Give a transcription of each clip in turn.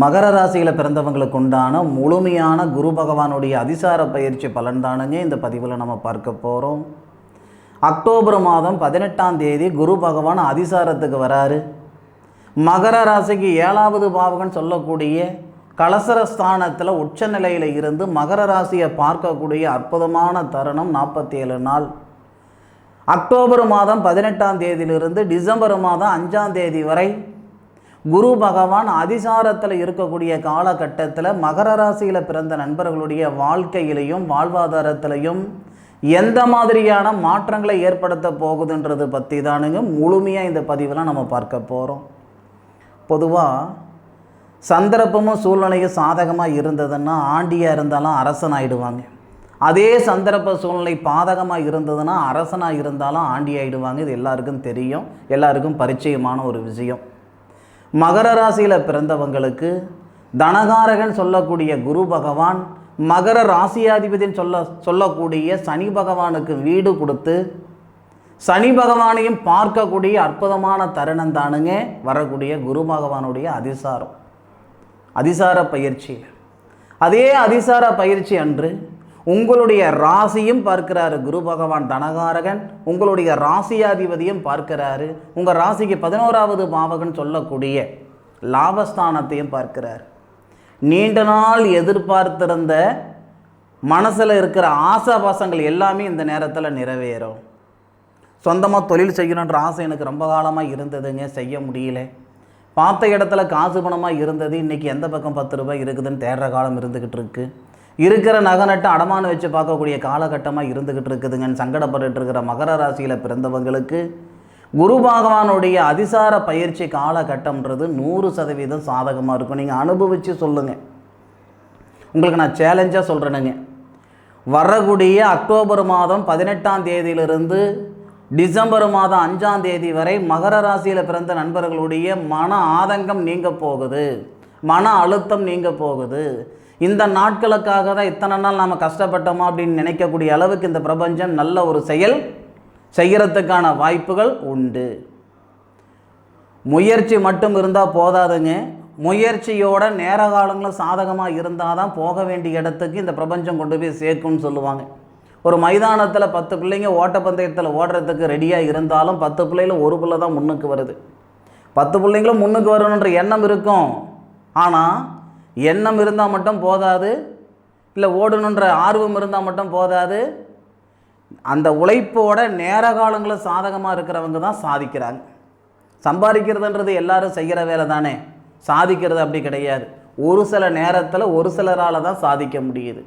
மகர ராசியில் பிறந்தவங்களுக்கு உண்டான முழுமையான குரு பகவானுடைய அதிசார பயிற்சி பலன்தானுங்க இந்த பதிவில் நம்ம பார்க்க போகிறோம் அக்டோபர் மாதம் பதினெட்டாம் தேதி குரு பகவான் அதிசாரத்துக்கு வராரு. மகர ராசிக்கு ஏழாவது பாவகன் சொல்லக்கூடிய கலசர ஸ்தானத்தில் உச்ச நிலையில் இருந்து மகர ராசியை பார்க்கக்கூடிய அற்புதமான தருணம் நாற்பத்தி ஏழு நாள். அக்டோபர் மாதம் பதினெட்டாம் தேதியிலிருந்து டிசம்பர் மாதம் அஞ்சாம் தேதி வரை குரு பகவான் அதிசாரத்தில் இருக்கக்கூடிய காலகட்டத்தில் மகர ராசியில் பிறந்த நண்பர்களுடைய வாழ்க்கையிலையும் வாழ்வாதாரத்திலையும் எந்த மாதிரியான மாற்றங்களை ஏற்படுத்த போகுதுன்றது பற்றி தானுங்க முழுமையாக இந்த பதிவெலாம் நம்ம பார்க்க போகிறோம் பொதுவாக சந்தர்ப்பமும் சூழ்நிலையும் சாதகமாக இருந்ததுன்னா ஆண்டியாக இருந்தாலும் அரசன் ஆகிடுவாங்க அதே சந்தர்ப்ப சூழ்நிலை பாதகமாக இருந்ததுன்னா அரசனாக இருந்தாலும் ஆண்டி ஆயிடுவாங்க இது எல்லாருக்கும் தெரியும். எல்லாருக்கும் பரிச்சயமான ஒரு விஷயம். மகர ராசியில் பிறந்தவங்களுக்கு தனகாரகன் சொல்லக்கூடிய குரு பகவான் மகர ராசியாதிபதின்னு சொல்ல சொல்லக்கூடிய சனி பகவானுக்கு வீடு கொடுத்து சனி பகவானையும் பார்க்கக்கூடிய அற்புதமான தருணம் தானுங்க வரக்கூடிய குரு பகவானுடைய அதிசாரம். அதிசார பயிற்சி. அதே அதிசார பயிற்சி அன்று உங்களுடைய ராசியும் பார்க்கிறாரு. குரு பகவான் தனகாரகன். உங்களுடைய ராசியாதிபதியும் பார்க்கிறாரு. உங்கள் ராசிக்கு பதினோராவது பாவகன் சொல்லக்கூடிய லாபஸ்தானத்தையும் பார்க்கிறார். நீண்ட நாள் எதிர்பார்த்திருந்த மனசில் இருக்கிற ஆசாபாசங்கள் எல்லாமே இந்த நேரத்தில் நிறைவேறும். சொந்தமாக தொழில் செய்யணுன்ற ஆசை எனக்கு ரொம்ப காலமாக இருந்ததுங்க செய்ய முடியல. பார்த்த இடத்துல காசு பணமாக இருந்தது. இன்றைக்கி எந்த பக்கம் பத்து ரூபாய் இருக்குதுன்னு தேடுற காலம் இருந்துக்கிட்டு இருக்குது இருக்கிற நகை நட்டு அடமானம் வச்சு பார்க்கக்கூடிய காலகட்டமாக இருந்துக்கிட்டு இருக்குதுங்கன்னு சங்கடப்பட்டு இருக்கிற மகர ராசியில் பிறந்தவங்களுக்கு குரு பகவானுடைய அதிசார பயிற்சி காலகட்டம்ன்றது நூறு சதவீதம் சாதகமாக இருக்கும். நீங்கள் அனுபவித்து சொல்லுங்கள் உங்களுக்கு நான் சேலஞ்சாக சொல்கிறேனுங்க வரக்கூடிய அக்டோபர் மாதம் பதினெட்டாம் தேதியிலிருந்து டிசம்பர் மாதம் அஞ்சாம் தேதி வரை மகர ராசியில் பிறந்த நண்பர்களுடைய மன ஆதங்கம் நீங்க போகுது. மன அழுத்தம் நீங்க போகுது. இந்த நாட்களுக்காக தான் இத்தனை நாள் நாம் கஷ்டப்பட்டோமா அப்படின்னு நினைக்கக்கூடிய அளவுக்கு இந்த பிரபஞ்சம் நல்ல ஒரு செயல் செய்கிறதுக்கான வாய்ப்புகள் உண்டு. முயற்சி மட்டும் இருந்தால் போதாதுங்க. முயற்சியோட நேர காலங்களும் சாதகமாக இருந்தால் தான் போக வேண்டிய இடத்துக்கு இந்த பிரபஞ்சம் கொண்டு போய் சேர்க்கும்னு சொல்லுவாங்க. ஒரு மைதானத்தில் பத்து பிள்ளைங்க ஓட்டப்பந்தயத்தில் ஓடுறதுக்கு ரெடியாக இருந்தாலும் பத்து பிள்ளைகளும் ஒரு பிள்ளை தான் முன்னுக்கு வருது. பத்து பிள்ளைங்களும் முன்னுக்கு வரணுன்ற எண்ணம் இருக்கும். ஆனால் எண்ணம் இருந்தால் மட்டும் போதாது இல்லை ஓடணுன்ற ஆர்வம் இருந்தால் மட்டும் போதாது. அந்த உழைப்போட நேர காலங்களும் சாதகமாக இருக்கிறவங்க தான் சாதிக்கிறாங்க. சம்பாதிக்கிறதுன்றது எல்லாரும் செய்கிற வேலை தானே. சாதிக்கிறது அப்படி கிடையாது. ஒரு சில நேரத்தில் ஒரு சிலரால் தான் சாதிக்க முடியுது.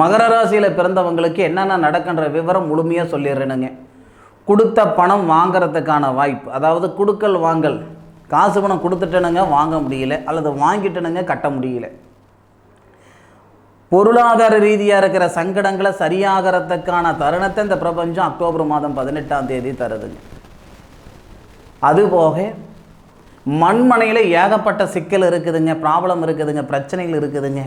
மகர ராசியில் பிறந்தவங்களுக்கு என்னென்ன நடக்கின்ற விவரம் முழுமையாக சொல்லிடுறேனுங்க. கொடுத்த பணம் வாங்கிறதுக்கான வாய்ப்பு அதாவது கொடுக்கல் வாங்கல் காசு பணம் கொடுத்துட்டனுங்க வாங்க முடியல. அல்லது வாங்கிட்டனுங்க கட்ட முடியல. பொருளாதார ரீதியாக இருக்கிற சங்கடங்களை சரியாகிறதுக்கான தருணத்தை இந்த பிரபஞ்சம் அக்டோபர் மாதம் பதினெட்டாம் தேதி தருதுங்க. அதுபோக மண்மனையில் ஏகப்பட்ட சிக்கல் இருக்குதுங்க ப்ராப்ளம் இருக்குதுங்க பிரச்சனைகள் இருக்குதுங்க.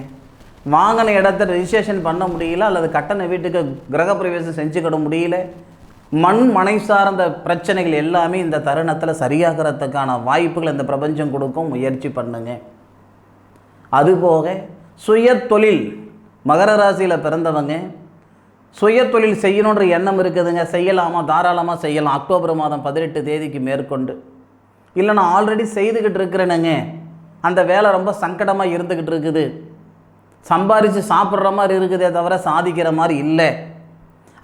வாங்கின இடத்த ரிஜிஸ்ட்ரேஷன் பண்ண முடியல அல்லது கட்டண வீட்டுக்கு கிரகப்பிரவேசம் செஞ்சுக்கிட முடியல. மண் மனை சார்ந்த பிரச்சனைகள் எல்லாமே இந்த தருணத்தில் சரியாகிறதுக்கான வாய்ப்புகள் இந்த பிரபஞ்சம் கொடுக்கும். முயற்சி பண்ணுங்க. அதுபோக சுய தொழில் மகர ராசியில் பிறந்தவங்க சுய தொழில் செய்யணுன்ற எண்ணம் இருக்குதுங்க. செய்யலாமா? தாராளமாக செய்யலாம். அக்டோபர் மாதம் பதினெட்டு தேதிக்கு மேற்கொண்டு. இல்லை நான் ஆல்ரெடி செய்துக்கிட்டு இருக்கிறேனுங்க. அந்த வேலை ரொம்ப சங்கடமாக இருந்துக்கிட்டு இருக்குது. சம்பாரித்து சாப்பிட்ற மாதிரி இருக்குதே தவிர சாதிக்கிற மாதிரி இல்லை.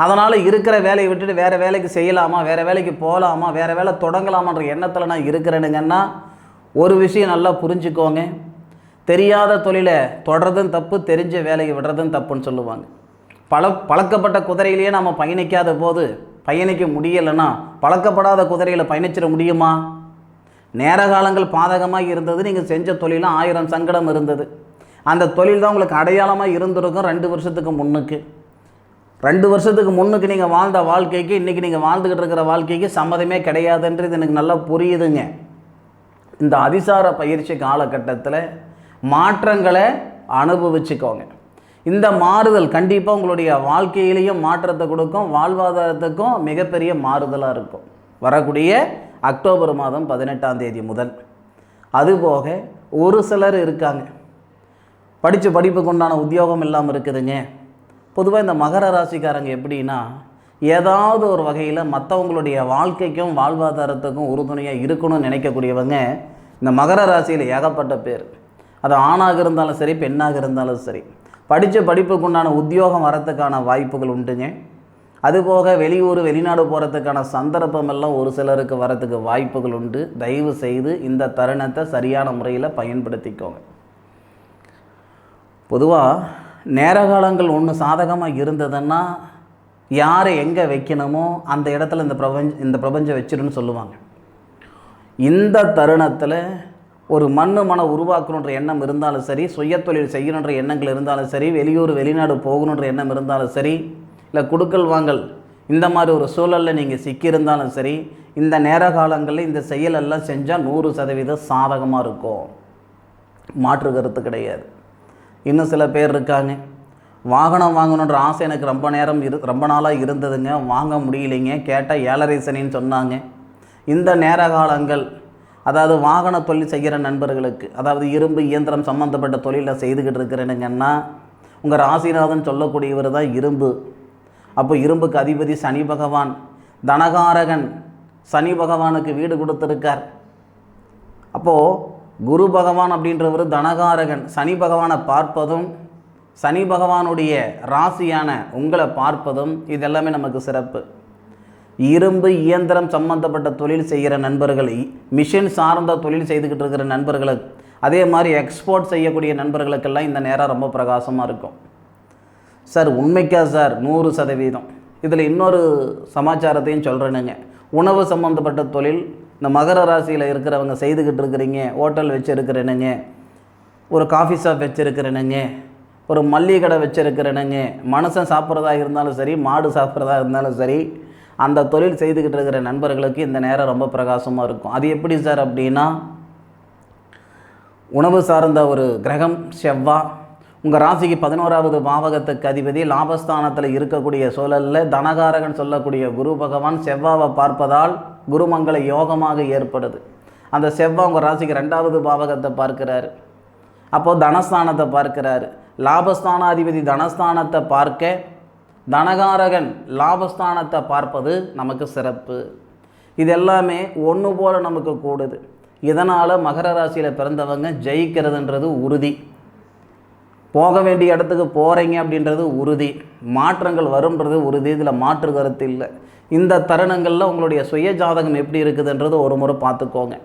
அதனால் இருக்கிற வேலையை விட்டுட்டு வேறு வேலைக்கு செய்யலாமா வேறு வேலைக்கு போகலாமா வேறு வேலை தொடங்கலாமான்ற எண்ணத்தில் நான் இருக்கிறேனுங்கன்னா ஒரு விஷயம் நல்லா புரிஞ்சுக்கோங்க. தெரியாத தொழிலை தொடர்றதும் தப்பு தெரிஞ்ச வேலையை விடுறதும் தப்புன்னு சொல்லுவாங்க. பல பழக்கப்பட்ட குதிரையிலேயே நம்ம பயணிக்காத போது பயணிக்க முடியலைன்னா பழக்கப்படாத குதிரையில் பயணிச்சிட முடியுமா? நேர காலங்கள் பாதகமாக இருந்தது நீங்கள் செஞ்ச தொழிலும் ஆயிரம் சங்கடம் இருந்தது. அந்த தொழில் தான் உங்களுக்கு அடையாளமாக இருந்திருக்கும் ரெண்டு வருஷத்துக்கு முன்னுக்கு. ரெண்டு வருஷத்துக்கு முன்னுக்கு நீங்கள் வாழ்ந்த வாழ்க்கைக்கு இன்றைக்கி நீங்கள் வாழ்ந்துக்கிட்டு இருக்கிற வாழ்க்கைக்கு சம்மதமே கிடையாதுன்றது எனக்கு நல்லா புரியுதுங்க. இந்த அதிசார பயிற்சி காலகட்டத்தில் மாற்றங்களை அனுபவிச்சுக்கோங்க. இந்த மாறுதல் கண்டிப்பாக உங்களுடைய வாழ்க்கையிலையும் மாற்றத்தை கொடுக்கும் வாழ்வாதாரத்துக்கும் மிகப்பெரிய மாறுதலாக இருக்கும். வரக்கூடிய அக்டோபர் மாதம் பதினெட்டாம் தேதி முதல். அதுபோக ஒரு சிலர் இருக்காங்க. படித்த படிப்புக்கு உண்டான உத்தியோகம் இல்லாமல் இருக்குதுங்க. பொதுவாக இந்த மகர ராசிக்காரங்க எப்படின்னா ஏதாவது ஒரு வகையில் மற்றவங்களுடைய வாழ்க்கைக்கும் வாழ்வாதாரத்துக்கும் உறுதுணையாக இருக்கணும்னு நினைக்கக்கூடியவங்க இந்த மகர ராசியில் ஏகப்பட்ட பேர். அது ஆணாக இருந்தாலும் சரி பெண்ணாக இருந்தாலும் சரி. படித்த படிப்புக்கு உண்டான உத்தியோகம் வரத்துக்கான வாய்ப்புகள் உண்டுங்க. அதுபோக வெளியூர் வெளிநாடு போகிறதுக்கான சந்தர்ப்பம் எல்லாம் ஒரு சிலருக்கு வரத்துக்கு வாய்ப்புகள் உண்டு. தயவு செய்து இந்த தருணத்தை சரியான முறையில் பயன்படுத்திக்கோங்க. பொதுவாக நேரகாலங்கள் ஒன்று சாதகமாக இருந்ததுன்னா யாரை எங்கே வைக்கணுமோ அந்த இடத்துல இந்த பிரபஞ்ச இந்த பிரபஞ்சம் வச்சிருன்னு சொல்லுவாங்க. இந்த தருணத்தில் ஒரு மண்ணு மனம் உருவாக்கணுன்ற எண்ணம் இருந்தாலும் சரி சுயத்தொழில் செய்யணுன்ற எண்ணங்கள் இருந்தாலும் சரி வெளியூர் வெளிநாடு போகணுன்ற எண்ணம் இருந்தாலும் சரி இல்லை குடுக்கல் வாங்கல் இந்த மாதிரி ஒரு சூழலில் நீங்கள் சிக்கியிருந்தாலும் சரி இந்த நேர காலங்களில் இந்த செயலெல்லாம் செஞ்சால் நூறு சதவீதம் சாதகமாக இருக்கும். மாற்று கருத்து கிடையாது. இன்னும் சில பேர் இருக்காங்க. வாகனம் வாங்கணுன்ற ஆசை எனக்கு ரொம்ப நேரம் இரு ரொம்ப நாளாக இருந்ததுங்க. வாங்க முடியலைங்க. கேட்டால் ஏழரை சனின்னு சொன்னாங்க. இந்த நேர காலங்கள் அதாவது வாகன தொழில் செய்கிற நண்பர்களுக்கு அதாவது இரும்பு இயந்திரம் சம்மந்தப்பட்ட தொழிலை செய்துக்கிட்டு இருக்கிறேனுங்கன்னா உங்கள் ராசிநாதன் சொல்லக்கூடியவர் தான் இரும்பு. அப்போ இரும்புக்கு அதிபதி சனி பகவான் தனகாரகன் சனி பகவானுக்கு வீடு கொடுத்துருக்கார். அப்போது குரு பகவான் அப்படின்றவர் தனகாரகன். சனி பகவானை பார்ப்பதும் சனி பகவானுடைய ராசியான உங்களை பார்ப்பதும் இதெல்லாமே நமக்கு சிறப்பு. இரும்பு இயந்திரம் சம்பந்தப்பட்ட தொழில் செய்கிற நண்பர்கள் மிஷின் சார்ந்த தொழில் செய்துக்கிட்டு இருக்கிற நண்பர்களுக்கு அதே மாதிரி எக்ஸ்போர்ட் செய்யக்கூடிய நண்பர்களுக்கெல்லாம் இந்த நேரம் ரொம்ப பிரகாசமாக இருக்கும். சார் உண்மைக்கா சார்? நூறு சதவீதம். இதில் இன்னொரு சமாச்சாரத்தையும் சொல்கிறேனுங்க உணவு சம்மந்தப்பட்ட தொழில் இந்த மகர ராசியில் இருக்கிறவங்க செய்துக்கிட்டு இருக்கிறீங்க ஹோட்டல் வச்சுருக்கிறேனுங்க ஒரு காஃபி ஷாப் வச்சுருக்கிறேனுங்க ஒரு மல்லிகை கடை வச்சுருக்கிறேனுங்க மனுஷன் சாப்பிட்றதா இருந்தாலும் சரி மாடு சாப்பிட்றதா இருந்தாலும் சரி அந்த தொழில் செய்துக்கிட்டு இருக்கிற நண்பர்களுக்கு இந்த நேரம் ரொம்ப பிரகாசமாக இருக்கும். அது எப்படி சார் அப்படின்னா உணவு சார்ந்த ஒரு கிரகம் செவ்வா உங்கள் ராசிக்கு பதினோராவது பாவகத்துக்கு அதிபதி லாபஸ்தானத்தில் இருக்கக்கூடிய சூழலில் தனகாரகன் சொல்லக்கூடிய குரு பகவான் செவ்வாவை பார்ப்பதால் குருமங்கள யோகமாக ஏற்படுது. அந்த செவ்வாய் உங்கள் ராசிக்கு ரெண்டாவது பாவகத்தை பார்க்குறாரு. அப்போது தனஸ்தானத்தை பார்க்கிறாரு. லாபஸ்தானாதிபதி தனஸ்தானத்தை பார்க்க தனகாரகன் லாபஸ்தானத்தை பார்ப்பது நமக்கு சிறப்பு. இது எல்லாமே ஒன்று போல் நமக்கு கூடுது. இதனால் மகர ராசியில் பிறந்தவங்க ஜெயிக்கிறதுன்றது உறுதி. போக வேண்டிய இடத்துக்கு போகிறீங்க அப்படின்றது உறுதி. மாற்றங்கள் வரும்ன்றது உறுதி. இதில் மாற்று கருத்து இல்லை. இந்த தருணங்களில் உங்களுடைய சுய ஜாதகம் எப்படி இருக்குதுன்றது ஒரு முறை பார்த்துக்கோங்க.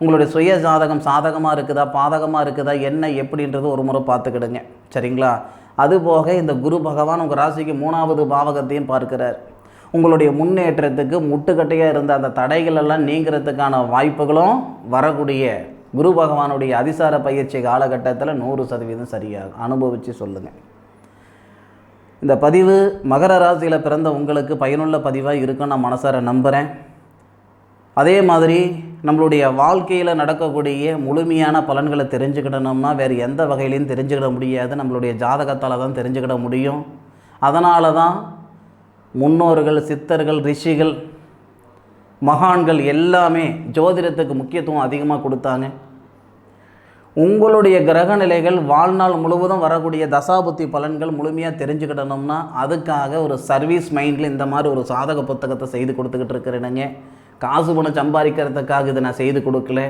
உங்களுடைய சுய ஜாதகம் சாதகமாக இருக்குதா பாதகமாக இருக்குதா என்ன எப்படின்றது ஒரு முறை பார்த்துக்கிடுங்க. சரிங்களா? அதுபோக இந்த குரு பகவான் உங்கள் ராசிக்கு மூணாவது பாவகத்தையும் பார்க்கிறார். உங்களுடைய முன்னேற்றத்துக்கு முட்டுக்கட்டையாக இருந்த அந்த தடைகள் எல்லாம் நீங்கிறதுக்கான வாய்ப்புகளும் வரக்கூடிய குரு பகவானுடைய அதிசார பயிற்சி காலகட்டத்தில் நூறு சதவீதம் சரியாகும் அனுபவித்து சொல்லுங்கள் இந்த பதிவு மகர ராசியில் பிறந்த உங்களுக்கு பயனுள்ள பதிவாக இருக்குன்னு நான் மனசார நம்புகிறேன் அதே மாதிரி நம்மளுடைய வாழ்க்கையில் நடக்கக்கூடிய முழுமையான பலன்களை தெரிஞ்சுக்கிடணும்னா வேறு எந்த வகையிலையும் தெரிஞ்சுக்கிட முடியாது. நம்மளுடைய ஜாதகத்தால் தான் தெரிஞ்சுக்கிட முடியும். அதனால தான் முன்னோர்கள் சித்தர்கள் ரிஷிகள் மகான்கள் எல்லாமே ஜோதிடத்துக்கு முக்கியத்துவம் அதிகமாக கொடுத்தாங்க. உங்களுடைய கிரக நிலைகள் வாழ்நாள் முழுவதும் வரக்கூடிய தசாபுத்தி பலன்கள் முழுமையாக தெரிஞ்சுக்கிடணும்னா அதுக்காக ஒரு சர்வீஸ் மைண்டில் இந்த மாதிரி ஒரு சாதக புத்தகத்தை செய்து கொடுத்துக்கிட்டு இருக்கிறேனுங்க. காசு பணம் சம்பாதிக்கிறதுக்காக இதை நான் செய்து கொடுக்கல.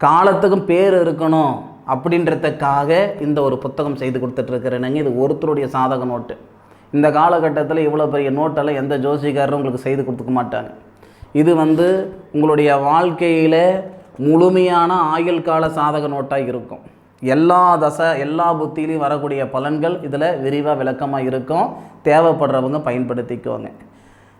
காலத்துக்கும் பேர் இருக்கணும் அப்படின்றதுக்காக இந்த ஒரு புத்தகம் செய்து கொடுத்துட்ருக்கிறேனுங்க இது ஒருத்தருடைய சாதக நோட்டு. இந்த காலகட்டத்தில் இவ்வளோ பெரிய நோட்டெல்லாம் எந்த ஜோசிக்காரரும் உங்களுக்கு செய்து கொடுத்துக்க மாட்டாங்க. இது வந்து உங்களுடைய வாழ்க்கையில் முழுமையான ஆயுள் கால சாதக நோட்டாக இருக்கும். எல்லா தசை எல்லா புத்தியிலையும் வரக்கூடிய பலன்கள் இதில் விரிவாக விளக்கமாக இருக்கும். தேவைப்படுறவங்க பயன்படுத்திக்கோங்க.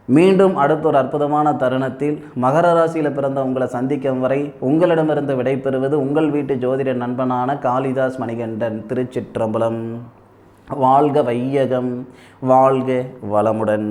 மீண்டும் அடுத்த ஒரு அற்புதமான தருணத்தில் மகர ராசியில் பிறந்த உங்களை சந்திக்கும் வரை உங்களிடமிருந்து விடைபெறுவது உங்கள் வீட்டு ஜோதிட நண்பனான காளிதாஸ் மணிகண்டன் திருச்சிற்றம்பலம். வாழ்க வையகம் வாழ்க வளமுடன்.